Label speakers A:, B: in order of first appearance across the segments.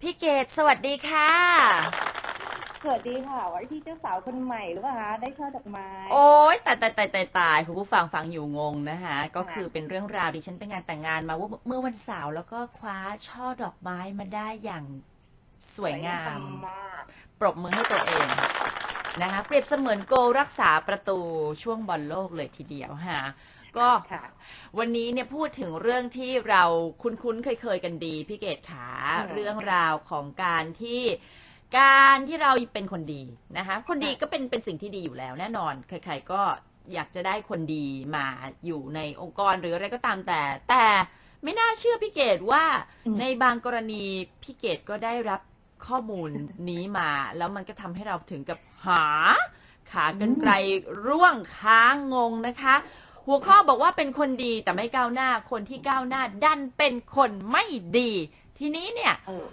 A: พี่เกดสวัสดีค่ะ
B: สวัสดีค่ะว่าที่เจ้าสาวคนใหม่หรือเปล่าคะได้ช่อดอกไม้
A: โอ๊ยตายตายตายตายตายคุณผู้ฟังฟังอยู่งงนะคะ ก็คือเป็นเรื่องราวดิฉันไปงานแต่งงานมาว่าเมื่อวันเสาร์แล้วก็คว้าช่อดอกไม้มาได้อย่างสวยงาม
B: มาก
A: ปรบมือให้ตัวเองนะคะเปรียบเสมือนโกลรักษาประตูช่วงบอลโลกเลยทีเดียวฮะ ก็
B: ค่ะ
A: วันนี้เนี่ยพูดถึงเรื่องที่เราคุ้นๆเคยๆกันดีพี่เกดขา
B: อืม
A: เรื่องราวของการที่การที่เราเป็นคนดีนะคะคนดี
B: ค่ะ
A: ก็เป็นเป็นสิ่งที่ดีอยู่แล้วแน่นอน ใคร ๆ ก็อยากจะได้คนดีมาอยู่ในองค์กรหรืออะไรก็ตามแต่ แต่ไม่น่าเชื่อพี่เกดว่า
B: อืม
A: ในบางกรณีพี่เกดก็ได้รับข้อมูลนี้มา แล้วมันก็ทำให้เราถึงกับหา ขากรรไกรร่วงค้างงงนะคะ หัวข้อบอกว่าเป็นคนดีแต่ไม่ก้าวหน้าคนที่ก้าวหน้าดันเป็นคนไม่ดี ทีนี้เนี่ย
B: เออ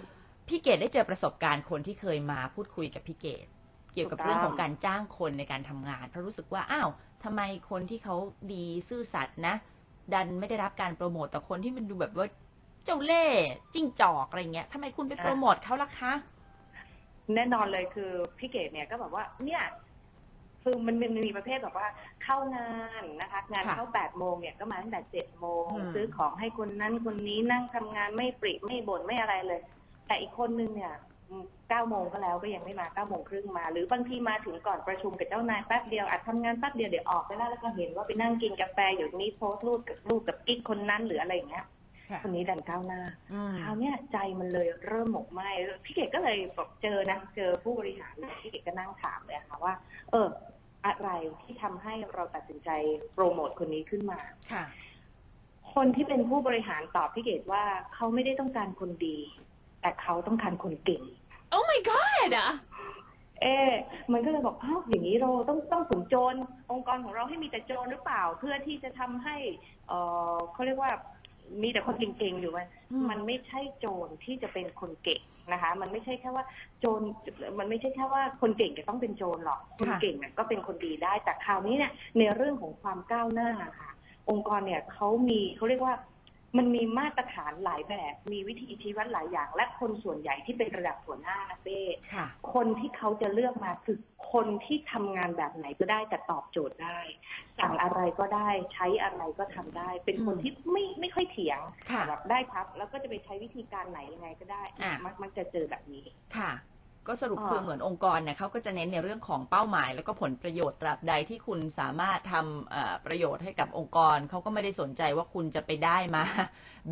A: พี่เกดได้เจอประสบการณ์คนที่เคยมาพูดคุยกับพี่เกดเกี่ยวกับ
B: ถูกต้อง
A: เรื่องของการจ้างคนในการทำงานเพราะรู้สึกว่าอ้าวทำไมคนที่เขาดีซื่อสัตย์นะ ดันไม่ได้รับการโปรโมตแต่คนที่มันดูแบบว่าเจ้าเล่ห์จิ้งจอกอะไรเงี้ยทำไมคุณไปโปรโมทเขาล่ะคะ
B: แน่นอนเลยคือพี่เกดเนี่ยก็แบบว่าเนี่ย คือมันมันมีประเภทแบบว่าเข้างานนะคะ งาน
A: ค่ะ
B: เข้าแปดโมงเนี่ยก็มาตั้งแต่เจ็ดโมง
A: อืม
B: ซื้อของให้คนนั้นคนนี้นั่งทำงานไม่ปริไม่บ่นไม่อะไรเลย แต่อีกคนนึงเนี่ยเก้าโมงก็แล้วก็ยังไม่มาเก้าโมงครึ่งมา หรือบางทีมาถึงก่อนประชุมกับเจ้านายแป๊บเดียวอาจทำงานแป๊บเดียวเดี๋ยวออกไปแล้วแล้วก็เห็นว่าไปนั่งกินกาแฟอยู่นี้โพสต์รูปกับรูปกับกิ๊กคนนั้นหรืออะไรอย่างเงี้ย
A: ค่ะ
B: คนนี้ดันก้าวหน้า
A: อืม
B: คราวเนี้ยใจมันเลยเริ่มหมกไหมพี่เกดก็เลยบอกเจอนะเจอผู้บริหารเนี่ยพี่เกดก็นั่งถามเลยอะค่ะว่า เออ อะไรที่ทำให้เราตัดสินใจโปรโมทคนนี้ขึ้นมา
A: ค่ะ
B: คนที่เป็นผู้บริหารตอบพี่เกดว่าเขาไม่ได้ต้องการคนดี แต่เขาต้องการคนเก่ง
A: Oh my god อะ
B: เอ๊ะมันก็เลยบอกอ้าวอย่างนี้เราต้องต้องฝึกโจรองค์กรของเราให้มีแต่โจรหรือเปล่า เพื่อที่จะทำให้ เออเขาเรียกว่า มีแต่คนเก่งๆอยู่มัน
A: อืม
B: มันไม่ใช่โจรที่จะเป็นคนเก่งนะคะ มันไม่ใช่แค่ว่าโจรมันไม่ใช่แค่ว่าคนเก่งจะต้องเป็นโจรหรอกคนเก่งเนี่ยก็เป็นคนดีได้แต่คราวนี้เนี่ยในเรื่องของความก้าวหน้าค่ะ องค์กรเนี่ยเขามีเขาเรียกว่า มันมีมาตรฐานหลายแบบ มีวิธีชี้วัดหลายอย่าง และคนส่วนใหญ่ที่เป็นระดับหัวหน้านะเป้
A: ค่ะ
B: คนที่เขาจะเลือกมาคือคนที่ทำงานแบบไหนก็ได้แต่ตอบโจทย์ได้ สั่งอะไรก็ได้ใช้อะไรก็ทำได้ เป็นคน
A: อืม
B: ที่ไม่ไม่ค่อยเถียง
A: ค่ะ
B: แบบได้ครับ แล้วก็จะไปใช้วิธีการไหนยังไงก็ได้
A: อะ
B: มักมักจะเจอแบบนี้
A: ค่ะ ก็สรุป
B: อ่า
A: คือเหมือนองค์กรเนี่ยเขาก็จะเน้นในเรื่องของเป้าหมาย แล้วก็ผลประโยชน์ตราบใดที่คุณสามารถทำเอ่อประโยชน์ให้กับองค์กรเขาก็ไม่ได้สนใจว่าคุณจะไปได้มา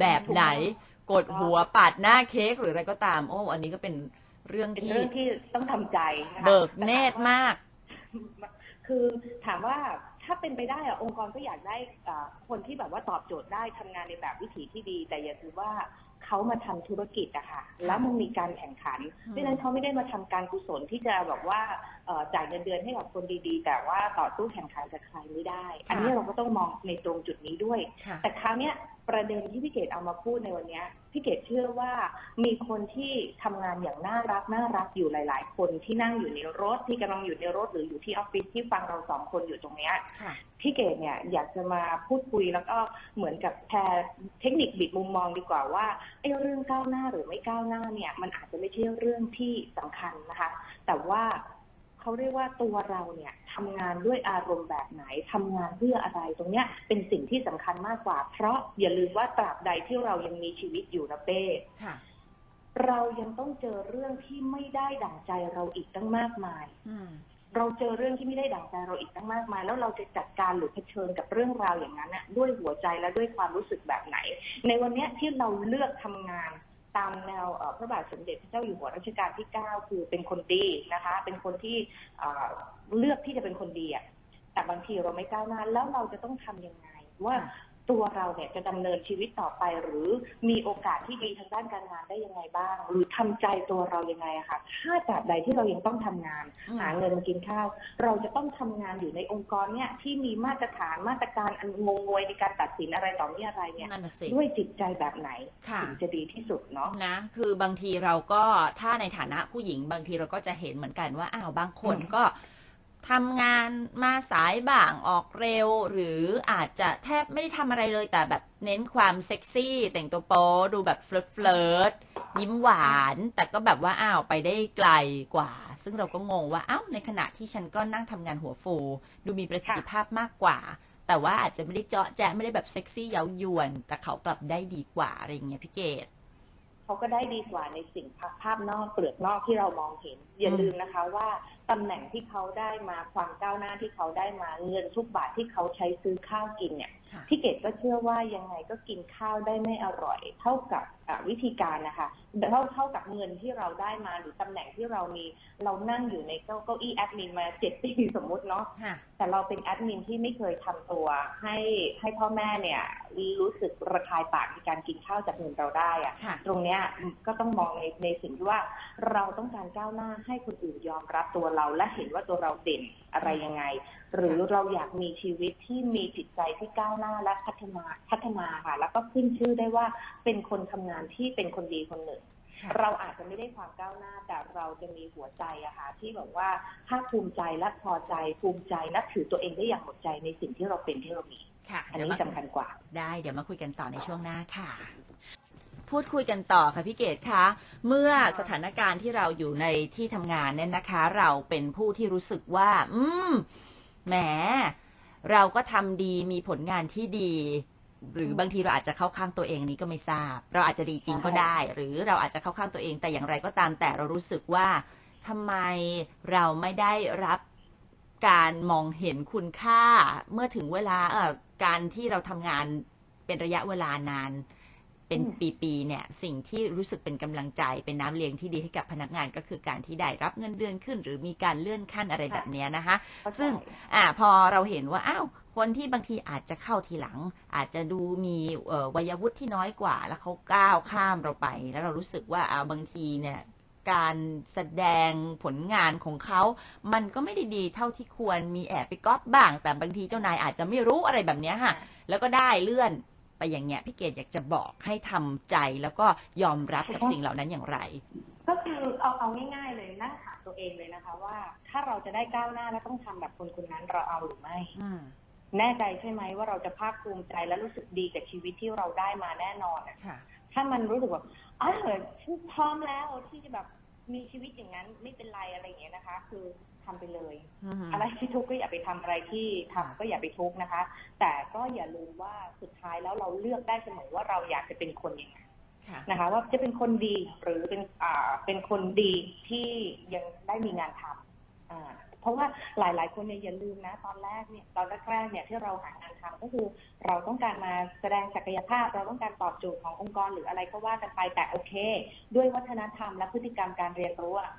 A: แบบไหนกดหัวปาดหน้าเค้กหรืออะไรก็ตาม โอ้อันนี้ก็เป็นเรื่อง
B: เป็น
A: ที่
B: เรื่องที่ต้องทำใจนะคะ
A: เบิกเนตรมาก
B: คือถามว่าถ้าเป็นไปได้อะองค์กรก็อยากได้อ่าคนที่แบบว่าตอบโจทย์ได้ทำงานในแบบวิถีที่ดี แต่อย่าถือว่า เขามาทำธุรกิจอะค่ะแล้วมันมีการแข่งขัน
A: อืม
B: เพราะฉะนั้นเขาไม่ได้มาทำการกุศลที่จะแบบว่าเอ่อจ่ายเงินเดือนให้กับคนดีๆ แต่ว่าต่อสู้แข่งขันกับใครไม่ได้ อันนี้เราก็ต้องมองในตรงจุดนี้ด้วย
A: ค่ะ
B: แต่คราวเนี้ยประเด็นที่พี่เกดเอามาพูดในวันเนี้ยพี่เกดเชื่อว่ามีคนที่ทำงานอย่างน่ารักน่ารักอยู่หลาย ๆ คนที่นั่งอยู่ในรถที่กำลังอยู่ในรถหรืออยู่ที่ออฟฟิศที่ฟังเราสองคนอยู่ตรงเนี้ย
A: ค่ะ
B: พี่เกดเนี่ยอยากจะมาพูดคุยแล้วก็เหมือนกับแชร์เทคนิคบิดมุมมองดีกว่าว่าไอ้เรื่องก้าวหน้าหรือไม่ก้าวหน้าเนี่ย มันอาจจะไม่ใช่เรื่องที่สำคัญนะคะ แต่ว่าเขาเรียกว่าตัวเราเนี่ยทำงานด้วยอารมณ์แบบไหนทำงานเพื่ออะไรตรงเนี้ยเป็นสิ่งที่สำคัญมากกว่า เพราะอย่าลืมว่าตราบใดที่เรายังมีชีวิตอยู่นะเป้
A: ค่ะ
B: เรายังต้องเจอเรื่องที่ไม่ได้ดั่งใจเราอีกตั้งมากมาย
A: อืม
B: เราเจอเรื่องที่ไม่ได้ดั่งใจเราอีกตั้งมากมาย แล้วเราจะจัดการหรือเผชิญกับเรื่องราวอย่างนั้นด้วยหัวใจและด้วยความรู้สึกแบบไหน ในวันนี้ที่เราเลือกทำงานตามแนวพระบาทสมเด็จพระเจ้าอยู่หัวรัชกาลที่ 9 คือเป็นคนดีนะคะ เป็นคนที่เลือกที่จะเป็นคนดีแต่บางทีเราไม่ก้าวหน้าแล้วเราจะต้องทำยังไงว่า ตัวเราเนี่ยจะดำเนินชีวิตต่อไป หรือมีโอกาสที่ดีทางด้านการงานได้ยังไงบ้าง หรือทำใจตัวเรายังไงอะคะถ้าตราบใดที่เรายังต้องทำงาน
A: อืม
B: หาเงินมากินข้าว เราจะต้องทำงานอยู่ในองค์กรเนี่ยที่มีมาตรฐานมาตรการอันงงงวยในการตัดสินอะไรต่อมีอะไรเนี่ย
A: นั่นน่ะสิ
B: ด้วยจิตใจแบบไหน
A: ค่ะ
B: ถึงจะดีที่สุดเนาะ
A: นะ คือบางทีเราก็ถ้าในฐานะผู้หญิงบางทีเราก็จะเห็นเหมือนกันว่าอ้าวบางคน
B: อืม
A: ก็ ทำงานมาสายบ้างออกเร็ว หรืออาจจะแทบไม่ได้ทำอะไรเลยแต่แบบเน้นความเซ็กซี่ แต่งตัวโป๊ดูแบบเฟลิร์ตเฟลิร์ตยิ้มหวาน แต่ก็แบบว่าอ้าวไปได้ไกลกว่า ซึ่งเราก็งงว่าอ้าวในขณะที่ฉันก็นั่งทำงานหัวฟู ดูมีประสิทธิภาพมากกว่า แต่ว่าอาจจะไม่ได้เจาะแจ๊ไม่ได้แบบเซ็กซี่เย้ายวน แต่เขากลับได้ดีกว่าอะไรอย่างเงี้ยพี่เกด
B: เขาก็ได้ดีกว่าในสิ่งภาพภาพนอกเปลือกนอกที่เรามองเห็น อย่าลืมนะคะว่า ตำแหน่งที่เขาได้มาความก้าวหน้าที่เขาได้มาเงินทุกบาทที่เขาใช้ซื้อข้าวกินเนี่ย
A: ค่ะ
B: พี่เกดก็เชื่อว่ายังไงก็กินข้าวได้ไม่อร่อย เท่ากับอะวิธีการนะคะเท่าเท่ากับเงินที่เราได้มาหรือตำแหน่งที่เรามี เรานั่งอยู่ในเก้าเก้าอี้แอดมินมาเจ็ดปีสมมุติเนาะ
A: ค่ะ
B: แต่เราเป็นแอดมินที่ไม่เคยทำตัว ให้ให้พ่อแม่เนี่ย รู้สึกระคายปากในการกินข้าวจากเงินเราได้อะ
A: ค่ะ
B: ตรงเนี้ยก็ต้องมองในในสิ่งที่ว่าเราต้องการก้าวหน้าให้คนอื่นยอมรับตัวเราและเห็นว่าตัวเราเด่นอะไรยังไง หรือเราอยากมีชีวิตที่มีจิตใจที่ก้าวหน้าและพัฒนาพัฒนาค่ะแล้วก็ขึ้นชื่อได้ว่าเป็นคนทำงานที่เป็นคนดีคนหนึ่ง
A: ค่ะ
B: เราอาจจะไม่ได้ความก้าวหน้า แต่เราจะมีหัวใจอะค่ะที่แบบว่าภาคภูมิใจและพอใจภูมิใจและถือตัวเองได้อย่างหมดใจในสิ่งที่เราเป็นที่เรามี
A: ค่ะ
B: อัน
A: เดี๋ยว
B: นี้
A: มา
B: สำคัญกว่า
A: ได้เดี๋ยวมาคุยกันต่อในช่วงหน้าค่ะ พูดคุยกันต่อค่ะพี่เกดคะเมื่อสถานการณ์ที่เราอยู่ในที่ทำงานเนี่ยนะคะ เราเป็นผู้ที่รู้สึกว่า อืมแหมเราก็ทำดีมีผลงานที่ดี หรือบางทีเราอาจจะเข้าข้างตัวเองนี้ก็ไม่ทราบ เราอาจจะดีจริงก็ได้ หรือเราอาจจะเข้าข้างตัวเองแต่อย่างไรก็ตามแต่เรารู้สึกว่าทำไมเราไม่ได้รับการมองเห็นคุณค่าเมื่อถึงเวลาเอ่อการที่เราทำงานเป็นระยะเวลานานเป็น
B: อืม
A: ปีๆเนี่ยสิ่งที่รู้สึกเป็นกำลังใจเป็นน้ำเลี้ยงที่ดีให้กับพนักงานก็คือการที่ได้รับเงินเดือนขึ้น หรือมีการเลื่อนขั้นอะไรแบบเนี้ยนะคะ
B: เข้าใจ
A: ซึ่งอ่าพอเราเห็นว่าอ้าว คนที่บางทีอาจจะเข้าทีหลัง อาจจะดูมีเอ่อวัยวุฒิที่น้อยกว่า แล้วเขาก้าวข้ามเราไป แล้วเรารู้สึกว่าอ่าบางทีเนี่ยการแสดงผลงานของเขา มันก็ไม่ได้ดีเท่าที่ควร มีแอบไปก๊อปบ้าง แต่บางทีเจ้านายอาจจะไม่รู้อะไรแบบเนี้ยค่ะ แล้วก็ได้เลื่อนไปอย่างเงี้ย พี่เกดอยากจะบอกให้ทำใจแล้วก็ยอมรับกับสิ่งเหล่านั้นอย่างไร
B: ก็คือเอาเอาง่ายๆเลยนั่งถามตัวเองเลยนะคะ ว่า ถ้าเราจะได้ก้าวหน้าแล้วต้องทำแบบคนคนนั้นเราเอาหรือไม่
A: อืม
B: แน่ใจใช่ไหมว่าเราจะภาคภูมิใจและรู้สึกดีกับชีวิตที่เราได้มาแน่นอนอะ
A: ค่ะ
B: ถ้ามันรู้สึกว่าอ๋อฉันพร้อมแล้วที่จะแบบมีชีวิตอย่างนั้นไม่เป็นไรอะไรอย่างเงี้ยนะคะ คือทำไปเลย
A: อืม
B: อะไรที่ทุกข์ก็อย่าไปทำอะไรที่ทำก็อย่าไปทุกข์นะคะ แต่ก็อย่าลืมว่าสุดท้ายแล้วเราเลือกได้เสมอว่าเราอยากจะเป็นคนยังไง
A: ค่ะ
B: นะคะว่าจะเป็นคนดีหรือเป็นอ่าเป็นคนดีที่ยังได้มีงานทำอ่าเพ ราะว่าหลาย ๆ คนเนี่ยอย่าลืมนะ ตอนแรกเนี่ยตอนแรกๆเนี่ยที่เราหางานทำก็คือเราต้องการมาแสดงศักยภาพ เราต้องการตอบโจทย์ขององค์กรหรืออะไรก็ว่ากันไปแต่โอเค ด้วยวัฒนธรรมและพฤติกรรมการเรียนรู้อะ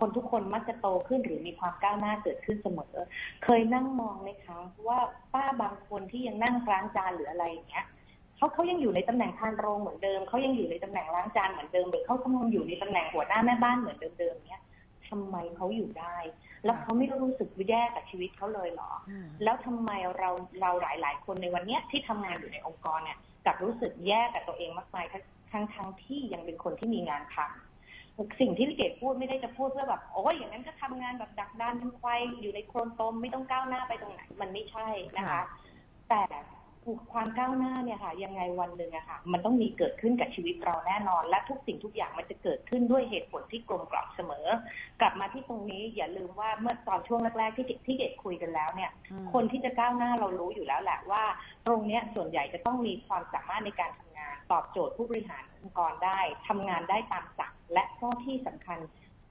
B: คนทุกคนมักจะโตขึ้นหรือมีความก้าวหน้าเกิดขึ้นเสมอ เคยนั่งมองไหมคะว่าป้าบางคนที่ยังนั่งล้างจานหรืออะไรอย่างเงี้ยเขาเขายังอยู่ในตำแหน่งทานโรงเหมือนเดิมเขายังอยู่ในตำแหน่งล้างจานเหมือนเดิมหรือเขากำลังอยู่ในตำแหน่งหัวหน้าแม่บ้านเหมือนเดิมๆเนี้ยทำไมเขาอยู่ได้ แล้วเขาไม่รู้สึกแย่กับชีวิตเขาเลยเหรอ
A: อืม
B: แล้วทำไมเราเราหลายๆคนในวันเนี้ยที่ทำงานอยู่ในองค์กรเนี่ยกลับรู้สึกแย่กับตัวเองมากมายทั้งทั้งทั้งที่ยังเป็นคนที่มีงานทำสิ่งที่พี่เกดพูดไม่ได้จะพูดเพื่อแบบโอ้ยอย่างนั้นก็ทำงานแบบดักดานเป็นควายอยู่ในโคลนตมไม่ต้องก้าวหน้าไปตรงไหน มันไม่ใช่นะคะ
A: ค่ะ
B: แต่ ความก้าวหน้าเนี่ยค่ะ ยังไงวันหนึ่งอะค่ะ มันต้องมีเกิดขึ้นกับชีวิตเราแน่นอน และทุกสิ่งทุกอย่างมันจะเกิดขึ้นด้วยเหตุผลที่กลมกล่อมเสมอ กลับมาที่ตรงนี้อย่าลืมว่าเมื่อตอนช่วงแรกๆที่ที่เกดคุยกันแล้วเนี่ย
A: อืม
B: คนที่จะก้าวหน้าเรารู้อยู่แล้วแหละว่า ตรงเนี้ยส่วนใหญ่จะต้องมีความสามารถในการทำงาน ตอบโจทย์ผู้บริหารองค์กรได้ทำงานได้ตามสั่งและก็ที่สำคัญ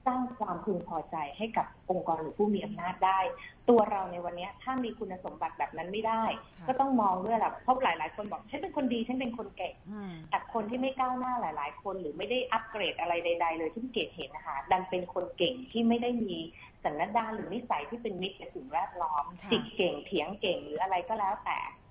B: สร้างความพึงพอใจให้กับองค์กรหรือผู้มีอำนาจได้ ตัวเราในวันเนี้ยถ้ามีคุณสมบัติแบบนั้นไม่ได้
A: ค่ะ
B: ก็ต้องมองด้วยแหละเพราะหลาย ๆ คนบอกฉันเป็นคนดีฉันเป็นคนเก่ง
A: อืม
B: แต่คนที่ไม่ก้าวหน้าหลาย ๆ คนหรือไม่ได้อัปเกรดอะไรใด ๆ เลยที่พี่เกดเห็นนะคะดันเป็นคนเก่งที่ไม่ได้มีสันดานหรือนิสัยที่เป็นมิตรกับสิ่งแวดล้อม
A: ค่ะ
B: จิกเก่งเถียงเก่งหรืออะไรก็แล้วแต่
A: ค่ะ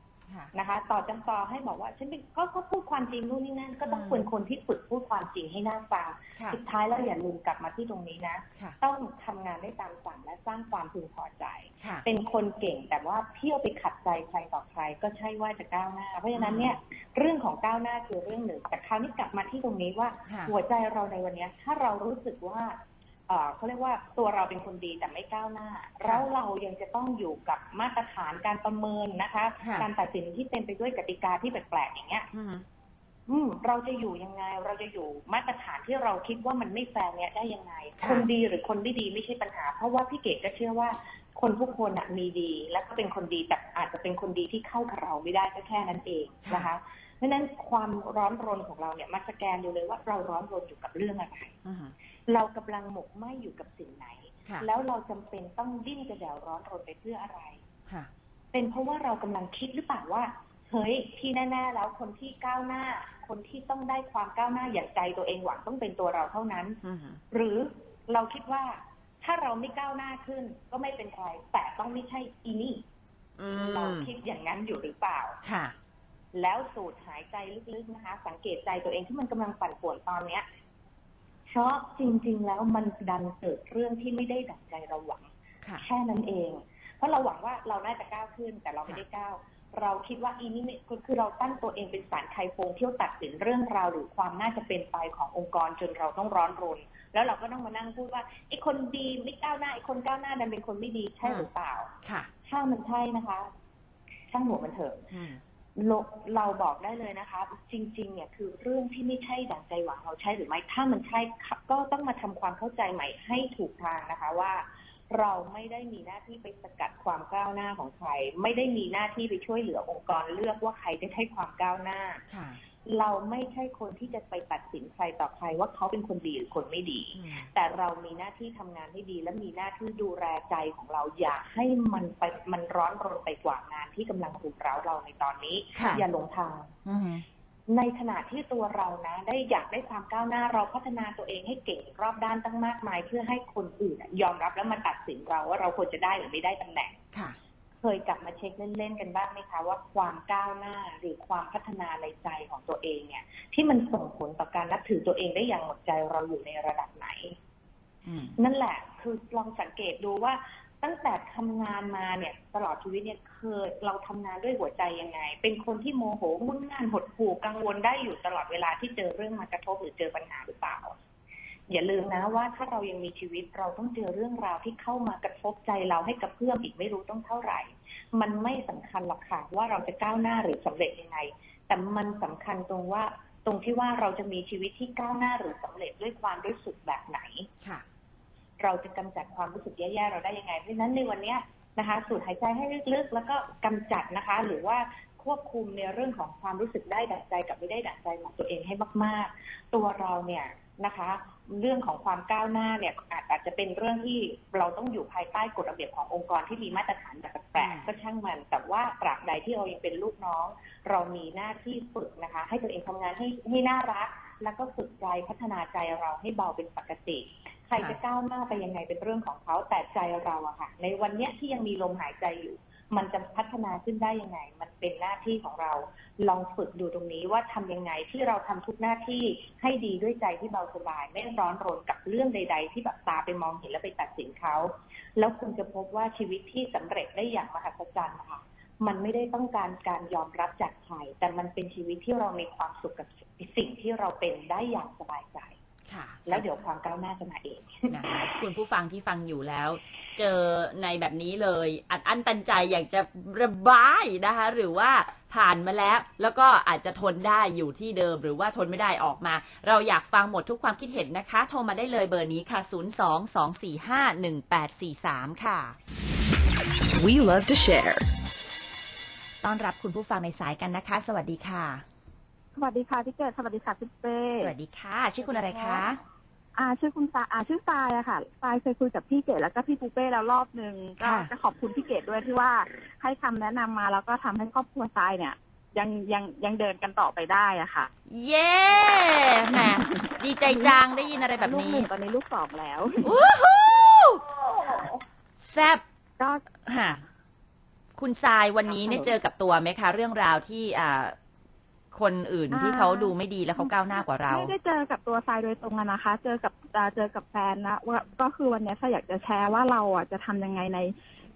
B: นะคะ ต่อจังต่อให้บอกว่าฉันเป็นก็ก็พูดความจริงนู่นนี่นั่นก็ต้อง
A: อืม
B: เป็นคนที่ฝึกพูดความจริงให้น่าฟัง
A: ค่ะ
B: สุดท้ายแล้วอย่าลืมกลับมาที่ตรงนี้นะ
A: ค่ะ
B: ต้องทำงานได้ตามสั่งและสร้างความพึงพอใจ
A: ค่ะ
B: เป็นคนเก่งแต่ว่าเที่ยวไปขัดใจใครต่อใครก็ใช่ว่าจะก้าวหน้า เพราะฉะนั้นเนี่ยเรื่องของก้าวหน้าคือเรื่องหนึ่งแต่คราวนี้กลับมาที่ตรงนี้ว่า
A: ค่ะ
B: หัวใจเราในวันเนี้ยถ้าเรารู้สึกว่า เอ่อเขาเรียกว่าตัวเราเป็นคนดีแต่ไม่ก้าวหน้า แล้วเรายังจะต้องอยู่กับมาตรฐานการประเมินนะคะ
A: ค่ะ
B: การตัดสินที่เต็มไปด้วยกติกาที่แปลกๆอย่างเงี้ย
A: อืม
B: อืมเราจะอยู่ยังไง เราจะอยู่มาตรฐานที่เราคิดว่ามันไม่แฟร์เนี่ยได้ยังไง
A: ค่ะ
B: คนดีหรือคนไม่ดีไม่ใช่ปัญหา เพราะว่าพี่เก๋ก็เชื่อว่าคนทุกคนอะมีดี และก็เป็นคนดีแต่อาจจะเป็นคนดีที่เข้ากับเราไม่ได้ก็แค่นั้นเองนะคะเพ ราะฉะนั้นความร้อนรนของเราเนี่ยมาสแกนดูเลยว่าเราร้อนรนอยู่กับเรื่องอะไร
A: อืม
B: เรากำลังหมกไหมอยู่กับสิ่งไหน
A: ค่ะ
B: แล้วเราจำเป็นต้องดิ้นกระเดวร้อนรนไปเพื่ออะไร
A: ค่ะ
B: เป็นเพราะว่าเรากำลังคิดหรือเปล่าว่า เฮ้ยที่แน่ๆแล้วคนที่ก้าวหน้า คนที่ต้องได้ความก้าวหน้าอย่างใจตัวเองหวังต้องเป็นตัวเราเท่านั้น
A: อืม
B: หรือเราคิดว่าถ้าเราไม่ก้าวหน้าขึ้น ก็ไม่เป็นไรแต่ต้องไม่ใช่อีนี่
A: อื
B: เรา
A: ม
B: คิดอย่างนั้นอยู่หรือเปล่า
A: ค่ะ
B: แล้วสูดหายใจลึกๆนะคะ สังเกตใจตัวเองที่มันกำลังปั่นป่วนตอนเนี้ยเพราะจริง ๆ แล้วมันดันเกิดเรื่องที่ไม่ได้ดั่งใจเราหวัง
A: ค่ะ
B: แค่นั้นเอง เพราะเราหวังว่าเราน่าจะก้าวขึ้น แต่เราไม่ได้ก้าวเราคิดว่าอีนี่ไม่คือคือเราตั้งตัวเองเป็นสารไคโฟงเที่ยวตัดสินเรื่องราวหรือความน่าจะเป็นไปขององค์กรจนเราต้องร้อนรน แล้วเราก็ต้องมานั่งพูดว่าไอ้คนดีไม่ก้าวหน้าไอ้คนก้าวหน้าดันเป็นคนไม่ดีใช่หรือเปล่า
A: ค่ะ
B: ถ้ามันใช่นะคะช่างหัวมันเถอะ
A: อืม
B: เราเราบอกได้เลยนะคะ จริง ๆ เนี่ยคือเรื่องที่ไม่ใช่ดั่งใจหวังเราใช่หรือไม่ถ้ามันใช่ก็ต้องมาทำความเข้าใจใหม่ให้ถูกทางนะคะว่า เราไม่ได้มีหน้าที่ไปสกัดความก้าวหน้าของใคร ไม่ได้มีหน้าที่ไปช่วยเหลือองค์กรเลือกว่าใครจะได้ความก้าวหน้า
A: ค่ะ
B: เราไม่ใช่คนที่จะไปตัดสินใครต่อใครว่าเขาเป็นคนดีหรือคนไม่ดี
A: อืม
B: แต่เรามีหน้าที่ทำงานให้ดี และมีหน้าที่ดูแลใจของเราอย่าให้มันไปมันร้อนรนไปกว่างานที่กำลังรุมเร้าเราในตอนนี้
A: ค่ะ
B: อย่าหลงทาง
A: อืม
B: ในขณะที่ตัวเรานะ ได้อยากได้ความก้าวหน้าเราพัฒนาตัวเองให้เก่งรอบด้านตั้งมากมาย เพื่อให้คนอื่นอะยอมรับแล้วมาตัดสินเราว่าเราควรจะได้หรือไม่ได้ตำแหน่ง
A: ค่ะ
B: เคยกลับมาเช็คเล่นๆกันบ้างไหมคะว่าความก้าวหน้าหรือความพัฒนาในใจของตัวเองเนี่ย ที่มันส่งผลต่อการนับถือตัวเองได้อย่างหมดใจเราอยู่ในระดับไหน
A: อืม
B: นั่นแหละ คือลองสังเกตดูว่าตั้งแต่ทำงานมาเนี่ย ตลอดชีวิตเนี่ยเคยเราทำงานด้วยหัวใจยังไง เป็นคนที่โมโหมุ่นงานหดหู่กังวลได้อยู่ตลอดเวลาที่เจอเรื่องมากระทบหรือเจอปัญหาหรือเปล่า อย่าลืมนะว่าถ้าเรายังมีชีวิตเราต้องเจอเรื่องราวที่เข้ามากระทบใจเราให้กระเพื่อมอีกไม่รู้ต้องเท่าไหร่ มันไม่สำคัญหรอกค่ะว่าเราจะก้าวหน้าหรือสำเร็จยังไง แต่มันสำคัญตรงว่าตรงที่ว่าเราจะมีชีวิตที่ก้าวหน้าหรือสำเร็จด้วยความรู้สึกแบบไหน
A: ค่ะ
B: เราจะกำจัดความรู้สึกแย่ๆเราได้ยังไง เพราะฉะนั้นในวันเนี้ยนะคะสูดหายใจให้ลึกๆแล้วก็กำจัดนะคะ หรือว่าควบคุมในเรื่องของความรู้สึกได้ดั่งใจกับไม่ได้ดั่งใจของตัวเองให้มาก ๆ ตัวเราเนี่ยนะคะ เรื่องของความก้าวหน้าเนี่ยอาจอาจจะเป็นเรื่องที่เราต้องอยู่ภายใต้กฎระเบียบขององค์กรที่มีมาตรฐานแบบแปลกๆก็ช่างมัน แต่ว่าตราบใดที่เรายังเป็นลูกน้อง เรามีหน้าที่ฝึกนะคะ ให้ตัวเองทำงานให้ให้น่ารัก แล้วก็ฝึกใจพัฒนาใจเราให้เบาเป็นปกติ ใครจะก้าวหน้าไปยังไงเป็นเรื่องของเขาแต่ใจเราอะค่ะ ในวันเนี้ยที่ยังมีลมหายใจอยู่ มันจะพัฒนาขึ้นได้ยังไง มันเป็นหน้าที่ของเรา ลองฝึกดูตรงนี้ว่าทำยังไงที่เราทำทุกหน้าที่ให้ดีด้วยใจที่เบาสบาย ไม่ร้อนรนกับเรื่องใด ๆ ที่แบบตาไปมองเห็นแล้วไปตัดสินเขาแล้วคุณจะพบว่าชีวิตที่สำเร็จได้อย่างมหัศจรรย์ค่ะมันไม่ได้ต้องการการยอมรับจากใครแต่มันเป็นชีวิตที่เรามีความสุขกับสิ่งที่เราเป็นได้อย่างสบายใจ แล้วเดี๋ยวความก้าวหน้าจะมาเอง
A: นะคะคุณผู้ฟังที่ฟังอยู่แล้ว เจอในแบบนี้เลย อัดอั้นตันใจอยากจะระบายนะคะ หรือว่าผ่านมาแล้ว แล้วก็อาจจะทนได้อยู่ที่เดิม หรือว่าทนไม่ได้ออกมา เราอยากฟังหมดทุกความคิดเห็นนะคะ โทรมาได้เลยเบอร์นี้ค่ะ 022451843 ค่ะ
C: We love to share.
A: ต้อนรับคุณผู้ฟังในสายกันนะคะ สวัสดีค่ะ
D: สวัสดีค่ะพี่เกิดสวัสดีค่ะพี่เป้
A: สวัสดีค่ะ ชื่อคุณอะไรคะ
D: อ่าชื่อคุณตาอ่าชื่อทรายอะค่ะทรายเคยคุยกับพี่เกดแล้วก็พี่ปูเป้แล้วรอบหนึ่งก็
A: ค่ะ
D: จะขอบคุณพี่เกดด้วยที่ว่าให้คำแนะนำมาแล้วก็ทำให้ครอบครัวทรายเนี่ย ยังยังยังเดินกันต่อไปได้อะค่ะ
A: เย้แหมดีใจจังได้ยินอะไรแบบ
D: ลูก
A: นี้
D: หนึ่งตอนนี้ลูกสองแล้ว
A: วู้ฮู้แซบ
D: ก็
A: ค่ะ คุณทรายวันนี้เนี่ยเจอกับตัวไหมคะ เรื่องราวที่อ่า คนอื่นที่เขาดูไม่ดีแล้วเขาก้าวหน้ากว่าเรา
D: ไม่ได้เจอกับตัวทรายโดยตรงอะนะคะ เจอกับอ่าเจอกับแฟนนะว่าก็คือวันนี้ทรายอยากจะแชร์ว่าเราอะจะทำยังไงใน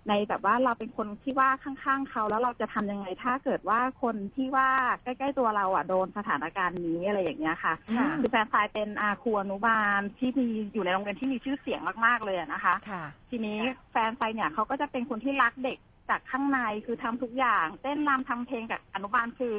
D: ในแบบว่าเราเป็นคนที่ว่าข้างๆเขาแล้วเราจะทำยังไงถ้าเกิดว่าคนที่ว่าใกล้ๆตัวเราอะโดนสถานการณ์นี้อะไรอย่างเงี้ยค่ะ
A: ค่ะ
D: คือแฟนทรายเป็นอาครูอนุบาลที่มีอยู่ในโรงเรียนที่มีชื่อเสียงมากๆเลยอะนะคะ
A: ค่ะ
D: ทีนี้แฟนไฟเนี่ยเขาก็จะเป็นคนที่รักเด็กจากข้างในคือทำทุกอย่าง เต้นรำทำเพลงกับอนุบาลคือ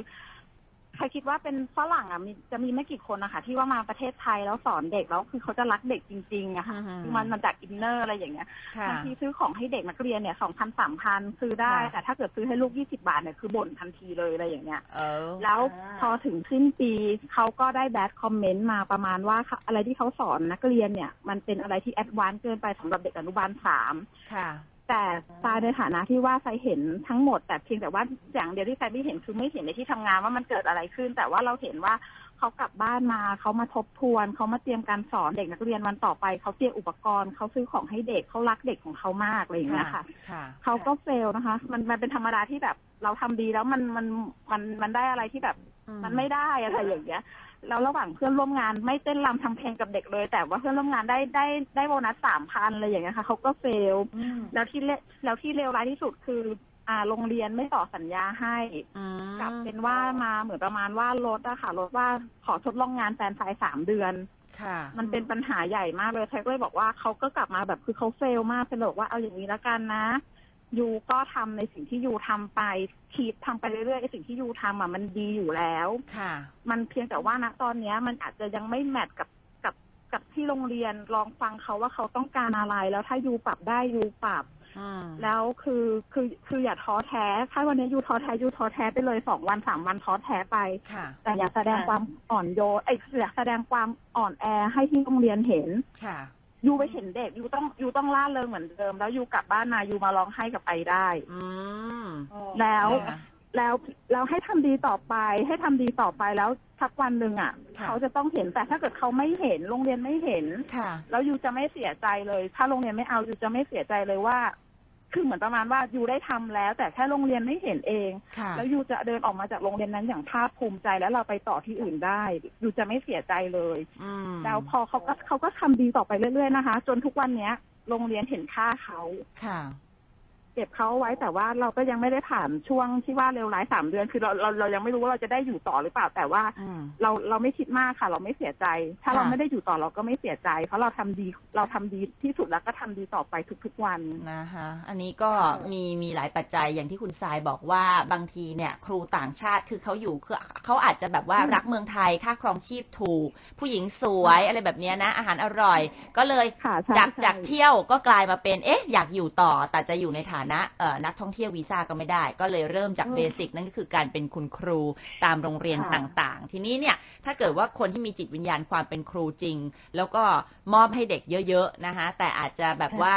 D: ใครคิดว่าเป็นฝรั่งอะมีจะมีไม่กี่คนนะคะที่ว่ามาประเทศไทยแล้วสอนเด็กแล้วคือเขาจะรักเด็กจริงๆอะค่ะ
A: อือฮึ
D: คือมันมาจากอินเนอร์อะไรอย่างเงี้ย
A: ค่ะ
D: บางทีซื้อของให้เด็กนักเรียนเนี่ยสองพันสามพันซื้อได้
A: ค่ะ
D: แต่ถ้าเกิดซื้อให้ลูกยี่สิบาทเนี่ยคือบ่นทันทีเลยอะไรอย่างเงี้ย
A: เออ
D: แล้ว
B: อ่า
D: พอถึงสิ้นปีเขาก็ได้แบดคอมเมนต์มาประมาณว่าอะไรที่เขาสอนนักเรียนเนี่ย มันเป็นอะไรที่แอดวานซ์เกินไปสำหรับเด็กอนุบาลสาม
A: ค่ะ
D: แต่ทรายในฐานะที่ว่าทรายเห็นทั้งหมดแต่เพียงแต่ว่าอย่างเดียวที่ทรายไม่เห็นคือไม่เห็นในที่ทำงานว่ามันเกิดอะไรขึ้น แต่ว่าเราเห็นว่าเขากลับบ้านมาเขามาทบทวนเขามาเตรียมการสอนเด็กนักเรียนวันต่อไปเขาเตรียมอุปกรณ์เขาซื้อของให้เด็กเขารักเด็กของเขามากอะไรอย่างเงี้ยค่ะ
A: ค่ะ
D: เขาก็เฟลนะคะ มันมันเป็นธรรมดาที่แบบเราทำดีแล้วมันมันมันมันได้อะไรที่แบบมันไม่ได้อะไรอย่างเงี้ย แล้วระหว่างเพื่อนร่วมงานไม่เต้นรำทำเพลงกับเด็กเลย แต่ว่าเพื่อนร่วมงานได้ได้ได้โบนัสสามพันอะไรอย่างเงี้ยค่ะเขาก็เฟล
B: อืม
D: แล้วที่เลแล้วที่เลวร้ายที่สุดคืออ่าโรงเรียนไม่ต่อสัญญาให้
A: อืม
D: กลับเป็นว่ามาเหมือนประมาณว่าลดอะค่ะลดว่าขอทดลองงานแฟนไซายสามเดือน
A: ค่ะ
D: มันเป็นปัญหาใหญ่มากเลยไทยก็เลยบอกว่าเขาก็กลับมาแบบคือเขาเฟลมากเป็นบอกว่าเอาอย่างนี้แล้วกันนะ ยูก็ทำในสิ่งที่ยูทำไปคีปทำไปเรื่อยๆไอ้สิ่งที่ยูทำอะมันดีอยู่แล้ว
A: ค่ะ
D: มันเพียงแต่ว่าณตอนเนี้ย มันอาจจะยังไม่แมทกับกับกับที่โรงเรียนลองฟังเขาว่าเขาต้องการอะไร แล้วถ้ายูปรับได้ยูปรับ
A: อืม
D: แล้วคือคือคืออย่าท้อแท้ ถ้าวันนี้ยูท้อแท้ยูท้อแท้ไปเลยสองวันสามวันท้อแท้ไป
A: ค่ะ
D: แต่อย่าแสดงความอ่อนโยนไอ้ยอย่าแสดงความอ่อนแอให้ที่โรงเรียนเห็น
A: ค่ะ
D: ยูไปเห็นเด็กยูต้องยูต้องล่าเริงเหมือนเดิม แล้วยูกลับบ้านมายูมาร้องไห้กับไอได้
A: อืม
D: แล้ว
A: ค่ะ
D: แล้วแล้วให้ทำดีต่อไป ให้ทำดีต่อไปแล้วสักวันหนึ่งอะ
A: ค่ะ
D: เขาจะต้องเห็นแต่ถ้าเกิดเขาไม่เห็นโรงเรียนไม่เห็น
A: ค่ะ
D: แล้วยูจะไม่เสียใจเลย ถ้าโรงเรียนไม่เอายูจะไม่เสียใจเลยว่า คือเหมือนประมาณว่ายูได้ทำแล้ว แต่แค่โรงเรียนไม่เห็นเอง
A: ค่ะ
D: แล้วยูจะเดินออกมาจากโรงเรียนนั้นอย่างภาคภูมิใจแล้วเราไปต่อที่อื่นได้ยูจะไม่เสียใจเลย
A: อืม
D: แล้วพอเขาก็เขาก็ทำดีต่อไปเรื่อยๆนะคะ จนทุกวันเนี้ย โรงเรียนเห็นค่าเขา
A: ค่ะ
D: เก็บเขาเอาไว้แต่ว่าเราก็ยังไม่ได้ผ่านช่วงที่ว่าเลวร้ายสามเดือน คือเราเราเรายังไม่รู้ว่าเราจะได้อยู่ต่อหรือเปล่า แต่ว่า
A: อืม
D: เราเราไม่คิดมากค่ะ เราไม่เสียใจ ถ้า
A: ค่ะ
D: เราไม่ได้อยู่ต่อเราก็ไม่เสียใจ เพราะเราทำดีเราทำดีที่สุดแล้วก็ทำดีต่อไปทุกๆวัน
A: นะคะอันนี้ก็มีมีหลายปัจจัยอย่างที่คุณทรายบอกว่าบางทีเนี่ยครูต่างชาติคือเขาอยู่คือเขาอาจจะแบบว่า
D: อืม
A: รักเมืองไทยค่าครองชีพถูก ผู้หญิงสวยอะไรแบบเนี้ยนะอาหารอร่อย ก็เลย
D: ค่ะใช่
A: จาก
D: ใช่
A: จากเที่ยวก็กลายมาเป็นเอ๊ะอยากอยู่ต่อแต่จะอยู่ในฐานะเอ่อนักท่องเที่ยววีซ่าก็ไม่ได้ ก็เลยเริ่มจาก
D: อืม
A: เบสิกนั่นก็คือการเป็นคุณครูตามโรงเรียน
D: ค่ะ
A: ต่างๆ ทีนี้เนี่ยถ้าเกิดว่าคนที่มีจิตวิญญาณความเป็นครูจริง แล้วก็มอบให้เด็กเยอะๆนะคะแต่อาจจะแบบว่า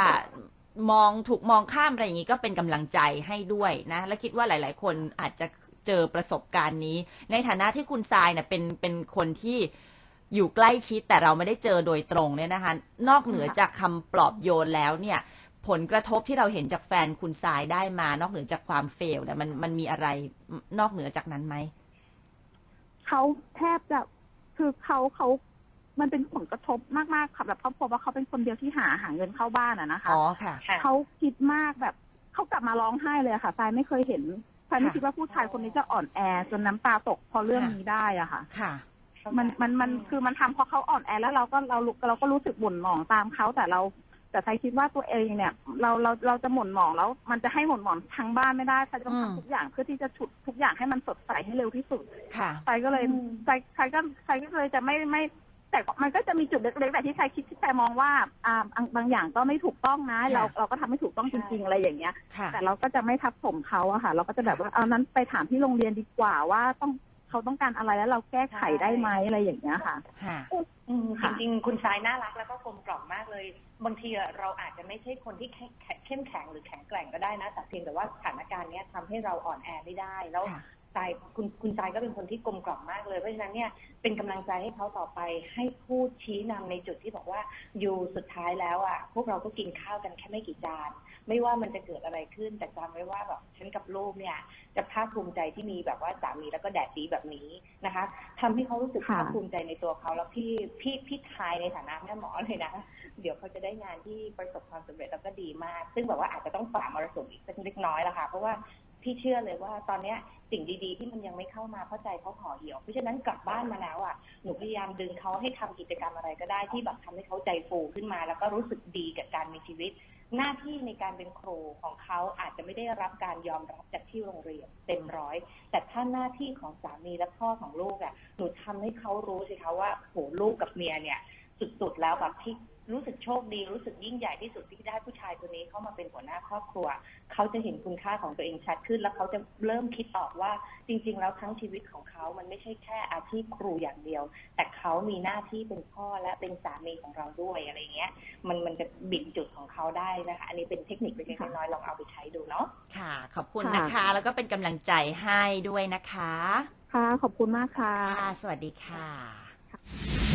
A: มองถูกมองข้ามอะไรอย่างนี้ก็เป็นกำลังใจให้ด้วยนะ และคิดว่าหลาย ๆ คนอาจจะเจอประสบการณ์นี้ ในฐานะที่คุณทรายเนี่ยเป็นเป็นคนที่อยู่ใกล้ชิดแต่เราไม่ได้เจอโดยตรงเนี่ยนะคะ นอกเหนือจากคำปลอบโยนแล้วเนี่ย ผลกระทบที่เราเห็นจากแฟนคุณทรายได้มานอกเหนือจากความเฟลเนี่ยมันมันมีอะไรนอกเหนือจากนั้นไหม
D: เขาแทบจะคือเขาเขามันเป็นผลกระทบมากๆค่ะแบบครอบครัวว่าเขาเป็นคนเดียวที่หาหาเงินเข้าบ้านอะนะคะ
A: อ๋อค่ะ
B: ค่ะ
D: เขาคิดมากแบบเขากลับมาร้องไห้เลยอะค่ะทรายไม่เคยเห็นทรายไม่
A: ค่ะ
D: คิดว่าผู้ชายคนนี้จะอ่อนแอจนน้ำตาตกเพราะเรื่อง
A: ค่ะ
D: นี้ได้อะค่ะ
A: ค่ะ
D: มันมันมันคือมันทำเพราะเขาอ่อนแอแล้วเราก็เราเราก็รู้สึกหม่นหมองตามเขาแต่เรา แต่ทรายคิดว่าตัวเองเนี่ย เราเราเราจะหม่นหมองแล้ว มันจะให้หม่นหมองทั้งบ้านไม่ได้ทรายต้อง
A: อืม
D: ทำทุกอย่างเพื่อที่จะฉุดทุกอย่างให้มันสดใสให้เร็วที่สุด
A: ค่ะ
D: ทรายก็เลย
B: อืม
D: ทรายทรายก็ทรายก็เลยจะไม่ไม่แต่มันก็จะมีจุดเล็กๆแต่ที่ทรายคิดที่ทรายมองว่าอ่าบางบางอย่างก็ไม่ถูกต้องนะ
A: ค่ะ
D: เราเราก็ทำไม่ถูกต้องจริงๆอะไรอย่างเงี้ย
A: ค่ะ
D: แต่เราก็จะไม่ทับถมเขาอะค่ะ เราก็จะแบบว่าเอานั้นไปถามที่โรงเรียนดีกว่าว่าต้อง เขาต้องการอะไรแล้วเราแก้ไขได้ไหมอะไรอย่างเงี้ยค่ะ
A: ค่ะ
B: อืมจ
D: ค่ะ
B: ริงๆ คุณชายน่ารักแล้วก็กลมกล่อมมากเลย บางทีอะเราอาจจะไม่ใช่คนที่แข็งเข้มแข็งหรือแข็งแกร่งก็ได้นะ แต่เพียงแต่ว่าสถานการณ์เนี้ยทำให้เราอ่อนแอไม่ได้ แล้ว
A: ค่ะ
B: ชายคุณคุณชายก็เป็นคนที่กลมกล่อมมากเลย เพราะฉะนั้นเนี่ยเป็นกำลังใจให้เขาต่อไปให้พูดชี้นำในจุดที่บอกว่าอยู่สุดท้ายแล้วอะพวกเราก็กินข้าวกันแค่ไม่กี่จานไม่ว่ามันจะเกิดอะไรขึ้น แต่จำไว้ว่าแบบฉันกับลูกเนี่ย จะภาคภูมิใจที่มีแบบว่าสามีแล้วก็แดดดีแบบนี้นะคะทำให้เขารู้สึก
D: ค่ะ
B: ภาคภูมิใจในตัวเขาแล้วพี่พี่พี่ทายในฐานะแม่หมอเลยนะเดี๋ยวเขาจะได้งานที่ประสบความสำเร็จแล้วก็ดีมาก ซึ่งแบบว่าอาจจะต้องฝ่ามรสุมอีกสักเล็กน้อยละค่ะเพราะว่า พี่เชื่อเลยว่าตอนเนี้ยสิ่งดีๆ ที่มันยังไม่เข้ามาเพราะใจเขาห่อเหี่ยว เพราะฉะนั้นกลับบ้านมาแล้วอะหนูพยายามดึงเขาให้ทำกิจกรรมอะไรก็ได้ที่แบบทำให้เขาใจฟูขึ้นมา แล้วก็รู้สึกดีกับการมีชีวิต หน้าที่ในการเป็นครูของเขาอาจจะไม่ได้รับการยอมรับจากที่โรงเรียนเต็มร้อย แต่ถ้าหน้าที่ของสามีและพ่อของลูกอะหนูทำให้เขารู้สิคะว่าโหลูกกับเมียเนี่ย สุดๆแล้วแบบที่ รู้สึกโชคดีรู้สึกยิ่งใหญ่ที่สุดที่ได้ผู้ชายคนนี้เข้ามาเป็นหัวหน้าครอบครัว เขาจะเห็นคุณค่าของตัวเองชัดขึ้น แล้วเขาจะเริ่มคิดออกว่า จริง ๆ แล้วทั้งชีวิตของเขามันไม่ใช่แค่อาชีพครูอย่างเดียว แต่เขามีหน้าที่เป็นพ่อและเป็นสามีของเราด้วยอะไรเงี้ย มันมันจะบิดจุดของเขาได้นะคะอันนี้เป็นเทคนิคเล็กๆน้อยๆลองเอาไปใช้ดูเนาะ
A: ค่ะ ขอบคุณนะคะ แล้วก็เป็นกำลังใจให้ด้วยนะคะ
D: ค่ะขอบคุณมากค่ะ
A: ค่ะสวัสดีค่ะ